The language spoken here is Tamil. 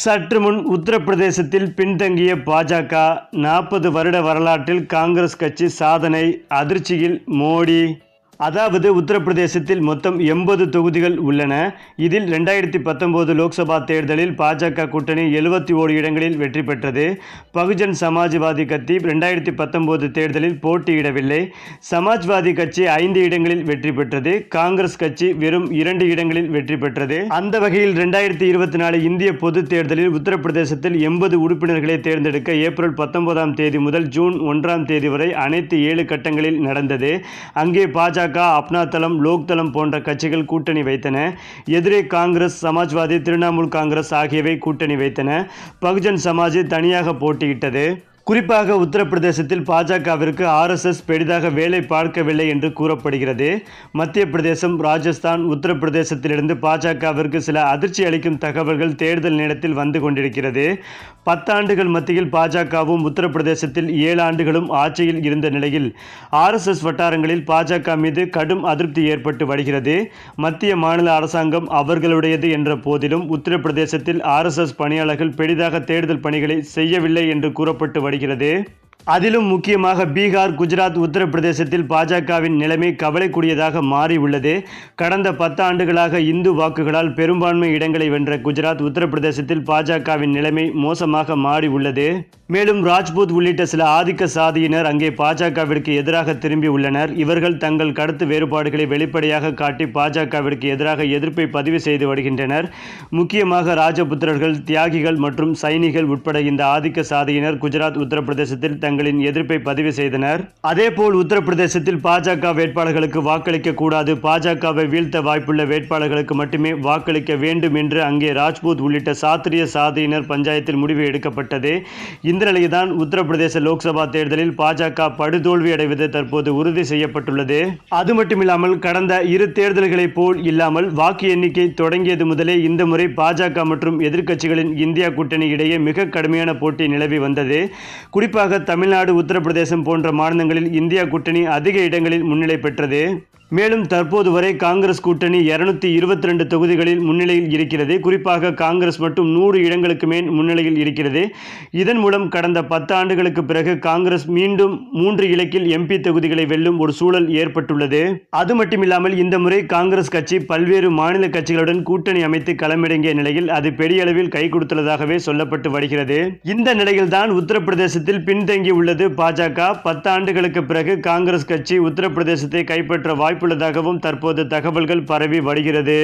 சற்று முன் உத்தரப்பிரதேசத்தில் பின்தங்கிய பாஜக நாற்பது வருட வரலாற்றில் காங்கிரஸ் கட்சி சாதனை அதிர்ச்சியில் மோடி. அதாவது உத்தரப்பிரதேசத்தில் மொத்தம் எண்பது தொகுதிகள் உள்ளன. இதில் ரெண்டாயிரத்தி பத்தொன்பது லோக்சபா தேர்தலில் பாஜக கூட்டணி எழுபத்தி ஓரு இடங்களில் வெற்றி பெற்றது. பகுஜன் சமாஜ்வாதி கட்சி ரெண்டாயிரத்தி பத்தொன்பது தேர்தலில் போட்டியிடவில்லை. சமாஜ்வாதி கட்சி ஐந்து இடங்களில் வெற்றி பெற்றது. காங்கிரஸ் கட்சி வெறும் இரண்டு இடங்களில் வெற்றி பெற்றது. அந்த வகையில் ரெண்டாயிரத்தி இருபத்தி நாலு இந்திய பொதுத் தேர்தலில் உத்தரப்பிரதேசத்தில் எண்பது உறுப்பினர்களை தேர்ந்தெடுக்க ஏப்ரல் பத்தொன்பதாம் தேதி முதல் ஜூன் ஒன்றாம் தேதி வரை அனைத்து ஏழு கட்டங்களில் நடந்தது. அங்கே பாஜக அப்னா தளம் லோக் தளம் போன்ற கட்சிகள் கூட்டணி வைத்தன. எதிரே காங்கிரஸ் சமாஜ்வாதி திரிணாமுல் காங்கிரஸ் ஆகியவை கூட்டணி வைத்தன. பகுஜன் சமாஜ் தனியாக போட்டியிட்டது. குறிப்பாக உத்தரப்பிரதேசத்தில் பாஜகவிற்கு ஆர்எஸ்எஸ் பெரிதாக வேலை பார்க்கவில்லை என்று கூறப்படுகிறது. மத்திய பிரதேசம் ராஜஸ்தான் உத்தரப்பிரதேசத்திலிருந்து பாஜகவிற்கு சில அதிர்ச்சி அளிக்கும் தகவல்கள் தேர்தல் நேரத்தில் வந்து கொண்டிருக்கிறது. பத்தாண்டுகள் மத்தியில் பாஜகவும் உத்தரப்பிரதேசத்தில் ஏழு ஆண்டுகளும் ஆட்சியில் இருந்த நிலையில் ஆர்எஸ்எஸ் வட்டாரங்களில் பாஜக மீது கடும் அதிருப்தி ஏற்பட்டு வருகிறது. மத்திய மாநில அரசாங்கம் அவர்களுடையது என்ற போதிலும் உத்தரப்பிரதேசத்தில் ஆர்எஸ்எஸ் பணியாளர்கள் பெரிதாக தேர்தல் பணிகளை செய்யவில்லை என்று கூறப்பட்டு வருகிறது அதிலும் முக்கியமாக பீகார் குஜராத் உத்தரப்பிரதேசத்தில் பாஜகவின் நிலைமை கவலைக்குரியதாக மாறி உள்ளது கடந்த பத்து ஆண்டுகளாக இந்து வாக்குகளால் பெரும்பான்மை இடங்களை வென்ற குஜராத் உத்தரப்பிரதேசத்தில் பாஜகவின் நிலைமை மோசமாக மாறி உள்ளது மேலும் ராஜ்பூத் உள்ளிட்ட சில ஆதிக்க சாதியினர் அங்கே பாஜகவிற்கு எதிராக திரும்பி உள்ளனர். இவர்கள் தங்கள் கருத்து வேறுபாடுகளை வெளிப்படையாக காட்டி பாஜகவிற்கு எதிராக எதிர்ப்பை பதிவு செய்து வருகின்றனர். முக்கியமாக ராஜபுத்திரர்கள் தியாகிகள் மற்றும் சைனிகள் உட்பட இந்த ஆதிக்க சாதியினர் குஜராத் உத்தரப்பிரதேசத்தில் தங்களின் எதிர்ப்பை பதிவு செய்தனர். அதேபோல் உத்தரப்பிரதேசத்தில் பாஜக வேட்பாளர்களுக்கு வாக்களிக்க கூடாது. பாஜகவை வீழ்த்த வாய்ப்புள்ள வேட்பாளர்களுக்கு மட்டுமே வாக்களிக்க வேண்டும் என்று அங்கே ராஜ்பூத் உள்ளிட்ட சாத்திரிய சாதியினர் பஞ்சாயத்தில் முடிவு எடுக்கப்பட்டது. இந்த நிலையில்தான் உத்தரப்பிரதேச லோக்சபா தேர்தலில் பாஜக படுதோல்வி அடைவது தற்போது உறுதி செய்யப்பட்டுள்ளது. அது மட்டுமில்லாமல் கடந்த இரு தேர்தல்களைப் போல் இல்லாமல் வாக்கு எண்ணிக்கை தொடங்கியது முதலே இந்த முறை பாஜக மற்றும் எதிர்க்கட்சிகளின் இந்தியா கூட்டணி இடையே மிக கடுமையான போட்டி நிலவி வந்தது. குறிப்பாக தமிழ்நாடு உத்தரப்பிரதேசம் போன்ற மாநிலங்களில் இந்தியா கூட்டணி அதிக இடங்களில் முன்னிலை பெற்றது. மேலும் தற்போது வரை காங்கிரஸ் கூட்டணி இருநூத்தி இருபத்தி ரெண்டு தொகுதிகளில் முன்னிலையில் இருக்கிறது. குறிப்பாக காங்கிரஸ் மட்டும் நூறு இடங்களுக்கு மேல் முன்னிலையில் இருக்கிறது. இதன் மூலம் கடந்த பத்தாண்டுகளுக்கு பிறகு காங்கிரஸ் மீண்டும் மூன்று இலக்கில் எம்பி தொகுதிகளை வெல்லும் ஒரு சூழல் ஏற்பட்டுள்ளது. அது மட்டுமில்லாமல் இந்த முறை காங்கிரஸ் கட்சி பல்வேறு மாநில கட்சிகளுடன் கூட்டணி அமைத்து களமிறங்கிய நிலையில் அது பெரிய அளவில் கை கொடுத்துள்ளதாகவே சொல்லப்பட்டு வருகிறது. இந்த நிலையில்தான் உத்தரப்பிரதேசத்தில் பின்தங்கி உள்ளது பாஜக பத்து ஆண்டுகளுக்கு பிறகு காங்கிரஸ் கட்சி உத்தரப்பிரதேசத்தை கைப்பற்ற வாய்ப்பு வாய்ப்புள்ளதாகவும் தற்போது தகவல்கள் பரவி வருகிறது.